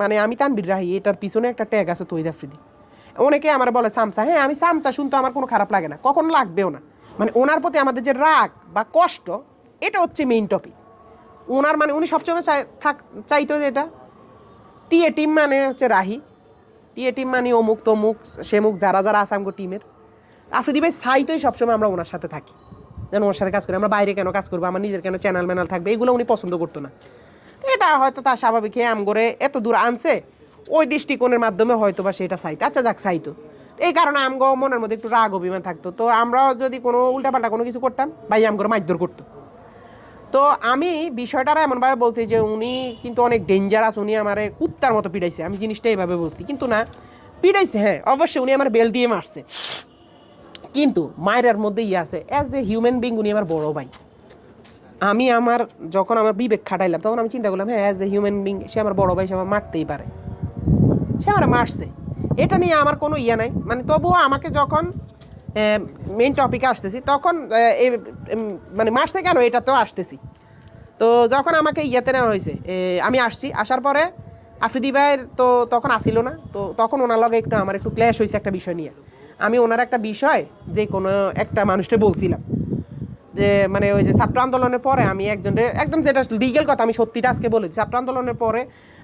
মানে আমি তানবির রাহি, এটার পিছনে একটা ট্যাগ আছে তৈদ আফ্রিদি অনেকে আমার বলে, সামসা হ্যাঁ আমি সামসা, শুনতে আমার কোনো খারাপ লাগে না। কখনো লাগবেও না। মানে ওনার প্রতি আমাদের যে রাগ বা কষ্ট, এটা হচ্ছে মেইন টপিক ওনার মানে উনি সবসময় থাক, চাইতো যে এটা। টিএ টিম মানে হচ্ছে রাহি। টিএ টিম মানে অমুক, তমুক, সেমুক, যারা যারা আছে আমগো টিমের আফ্রিদি ভাই চাইতোই সবসময় আমরা ওনার সাথে থাকি। যেন ওনার সাথে কাজ করি। আমরা বাইরে কেন কাজ করব? আমার নিজের কেন চ্যানেল ম্যানেল থাকবে? এগুলো উনি পছন্দ করতো না। এটা হয়তো তার স্বাভাবিক আম করে এত দূর আনছে, ওই দৃষ্টিকোণের মাধ্যমে হয়তো বা সেটা চাইতো আচ্ছা যাক চাইতো এই কারণে আমগো মনের মধ্যে একটু রাগ, অভিমান থাকতো। তো আমরাও যদি কোনো উল্টাপাল্টা কোনো কিছু করতাম, ভাই আমগরে মারধর করতো। তো আমি বিষয়টা এমনভাবে বলছি যে উনি কিন্তু অনেক ডেঞ্জারাস উনি আমার কুত্তার মতো পিড়াইছে। আমি জিনিসটা এইভাবে বলছি। কিন্তু না, পিড়াইছে হ্যাঁ অবশ্যই উনি আমার বেল দিয়ে মারছে। কিন্তু মায়ের মধ্যে ইয়ে আছে অ্যাজ এ হিউম্যান বিং উনি আমার বড় ভাই। আমি আমার, যখন আমার বিবেক খাটাইলাম, তখন আমি চিন্তা করলাম হ্যাঁ অ্যাজ এ হিউম্যান বিং সে আমার বড় ভাই, সে আমার মারতেই পারে। সে আমার মারছে। এটা নিয়ে আমার কোনো ইয়ে নাই। মানে তবুও আমাকে যখন মেন টপিকে আসতেছি, তখন মানে মারছে কেন? এটা তো আসতেছি। তো যখন আমাকে ইয়েতে নেওয়া হয়েছে আমি আসছি, আসার পরে আফ্রিদি ভাইয়ের তো তখন আসিল না। তো তখন ওনার লগে একটু আমার একটু ক্ল্যাশ হয়েছে একটা বিষয় নিয়ে। আমি ওনার একটা বিষয় যে কোনো একটা মানুষটা বলছিলাম। যে মানে ওই যে ছাত্র আন্দোলনের পরে আমি একজনের একদম যেটা লিগেল কথা, আমি সত্যিটা আজকে বলেছি। ছাত্র আন্দোলনের পরে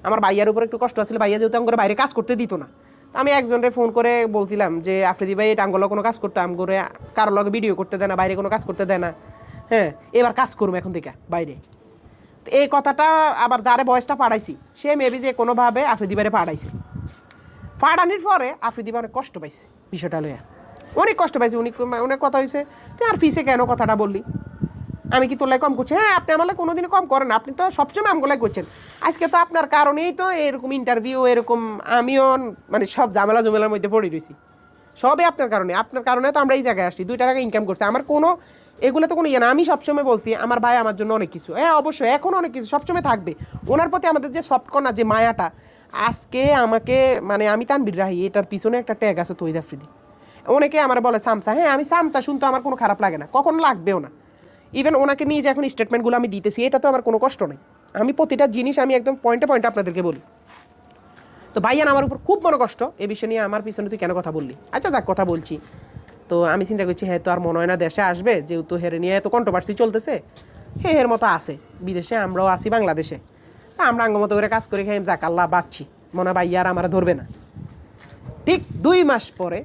আমার ভাইয়ার উপর একটু কষ্ট আছিল। ভাইয়া যেহেতু আমার বাইরে কাজ করতে দিত না। তো আমি একজনের ফোন করে বলছিলাম যে, আফ্রিদি ভাই, এটা আঙ্গলে কোনো কাজ করতে আম করে কারও লগে ভিডিও করতে দেয় না, বাইরে কোনো কাজ করতে দেয় না। হ্যাঁ এবার কাজ করুম এখন থেকে, বাইরে। তো এই কথাটা আবার যারে বয়সটা পাঠাইছি সে মেবি যে কোনোভাবে আফ্রিদি বাইরে পাঠাইছে ফাড়ানির পরে আফ্রিদি অনেক কষ্ট পাইছে বিষয়টা লইয়া। অনেক কষ্ট পাইছে। উনি অনেক কথা হয়েছে তুই আর ফিসে কেন কথাটা বললি? আমি কি তোলাই কম করছি? হ্যাঁ আপনি আমার কোনোদিনও কম করেন আপনি তো সবসময় আমগুলাই করছেন। আজকে তো আপনার কারণেই তো এরকম ইন্টারভিউ এরকম আমিও মানে সব ঝামেলা জমেলার মধ্যে পড়ে রয়েছি সবই আপনার কারণে। আপনার কারণে তো আমরা এই জায়গায় আসছি। দুইটা টাকা ইনকাম করছি। আমার কোনো এগুলো তো কোনো ইয়ে না। আমি সবসময় বলছি, আমার ভাই আমার জন্য অনেক কিছু। হ্যাঁ অবশ্যই। এখন অনেক কিছু সবসময় থাকবে। ওনার প্রতি আমাদের যে সফট কর্নার যে মায়াটা, আজকে আমাকে মানে আমি তানবির রাহি, এটার পিছনে একটা ট্যাগ আছে তৈদ অনেকে আমার বলে, সামসা। হ্যাঁ আমি সামসা শুনতে আমার কোনো খারাপ লাগে না, কখনো লাগবেও না। ইভেন ওনাকে নিয়ে যে এখন স্টেটমেন্টগুলো আমি দিতেছি, এটা তো আমার কোনো কষ্ট নেই। আমি প্রতিটা জিনিস আমি একদম পয়েন্টে পয়েন্টে আপনাদেরকে বলি। তো ভাইয়ান, আমার উপর খুব মনে কষ্ট। এ বিষয় নিয়ে আমার পিছনে তুই কেন কথা বললি? আচ্ছা যাক, কথা বলছি। তো আমি চিন্তা করছি হ্যাঁ তো আর মনে হয় না দেশে আসবে, যেহেতু হেরে নিয়ে এত কন্ট্রোভার্সি চলতেছে। হে এর মতো আছে। বিদেশে আমরাও আসি বাংলাদেশে। আমরা আঙ্গ মতো করে কাজ করে খাই, যাক, আল্লাহ বাচ্ছি। মনে হয় ভাইয়া আর আমার ধরবে না। ঠিক দুই মাস পরে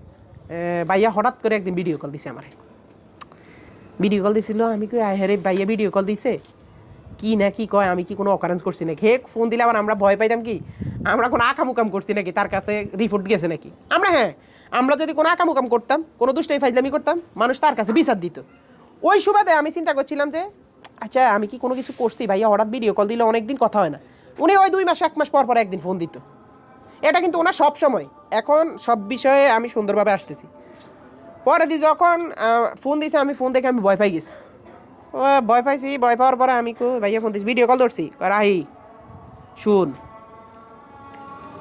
ভাইয়া হঠাৎ করে একদিন ভিডিও কল দিছে আমার। ভিডিও কল দিছিল, আমি কই হ্যাঁ রে ভাইয়া ভিডিও কল দিছে? কি না, কি কয়, আমি কি কোনো অকারেন্স করছি নাকি? হে ফোন দিলে আবার আমরা ভয় পাইতাম কি? আমরা কোনো আকামুকাম করছি নাকি? তার কাছে রিপোর্ট গেছে নাকি? আমরা হ্যাঁ আমরা যদি কোনো আকামুকাম করতাম, কোনো দুষ্টাই ফাইজলামি করতাম, মানুষ তার কাছে বিচার দিত। ওই সুবাদে আমি চিন্তা করছিলাম যে আচ্ছা আমি কি কোনো কিছু করছি? ভাইয়া হঠাৎ ভিডিও কল দিলে অনেকদিন কথা হয় না। উনি ওই দুই মাস, এক মাস পর পর একদিন ফোন দিত। এটা কিন্তু ওনার সব সময়। এখন সব বিষয়ে আমি সুন্দরভাবে আসতেছি। পরে দি যখন ফোন দিছে, আমি ফোন দেখে আমি ভয় পাই গেছি। ও, ভয় পাইছি, ভয় পাওয়ার পরে আমি ভাইয়া ফোন দিছি ভিডিও কল ধরছি। রাহি, শুন,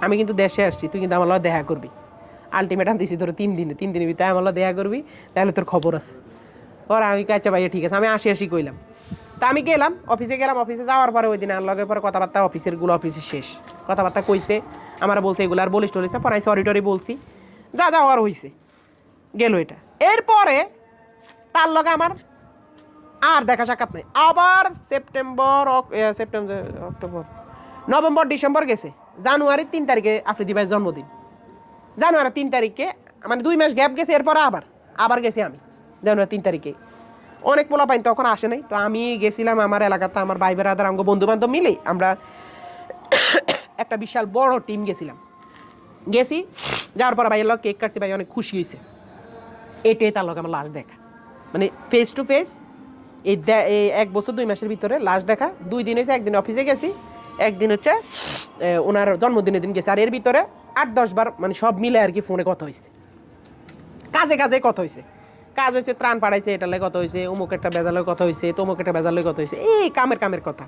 আমি কিন্তু দেশে আসছি, তুই কিন্তু আমার দেখা করবি। আলটিমেটাম দিছি তোর তিন দিনে, তিন দিনের ভিতরে আমার দেখা করবি, তাহলে তোর খবর আছে। পরে আমি আচ্ছা ভাইয়া, ঠিক আছে। আমি আসি আসি কইলাম। তা আমি গেলাম অফিসে গেলাম অফিসে যাওয়ার পরে ওই দিন আর লগে পরে কথাবার্তা অফিসেরগুলো অফিসে শেষ। কথাবার্তা কইছে, আমার বলছে এগুলো আর বলিস টলিস পরে সরি টরি বলছি। যা যা যাওয়ার হইছে, গেল এটা। এরপরে তার লগে আমার আর দেখা সাক্ষাৎ নাই। আবার September September, October, November, December গেছে। জানুয়ারির তিন তারিখে আফ্রিদি ভাইয়ের জন্মদিন। জানুয়ারি তিন তারিখে মানে দুই মাস গ্যাপ গেছে, এরপরে আবার আবার গেছি আমি জানুয়ারি তিন তারিখে। অনেক পোলা পাইন তখন আসে নাই। তো আমি গেছিলাম আমার এলাকাতে, আমার ভাই বেড়াদার আমাকে বন্ধু বান্ধব মিলে আমরা একটা বিশাল বড় টিম গেছিলাম। গেছি, যাওয়ার পর ভাইয়ের লোক কেক কাটছি, ভাই অনেক খুশি হয়েছে এটাই তার লোক আমার লাশ দেখা। মানে ফেস টু ফেস এই এই এক বছর দুই মাসের ভিতরে লাশ দেখা। দুই দিন হয়েছে একদিন অফিসে গেছি, একদিন হচ্ছে ওনার জন্মদিনের দিন গেছে। আর এর ভিতরে আট, দশ বার মানে সব মিলে আর কি ফোনে কথা হয়েছে কাজে কাজে কথা হয়েছে কাজ হয়েছে ত্রাণ পাড়াইছে এটা লাগে কথা হয়েছে অমুক একটা বেজালের কথা হয়েছে তমুক একটা বেজালের কথা হয়েছে এই কামের কামের কথা।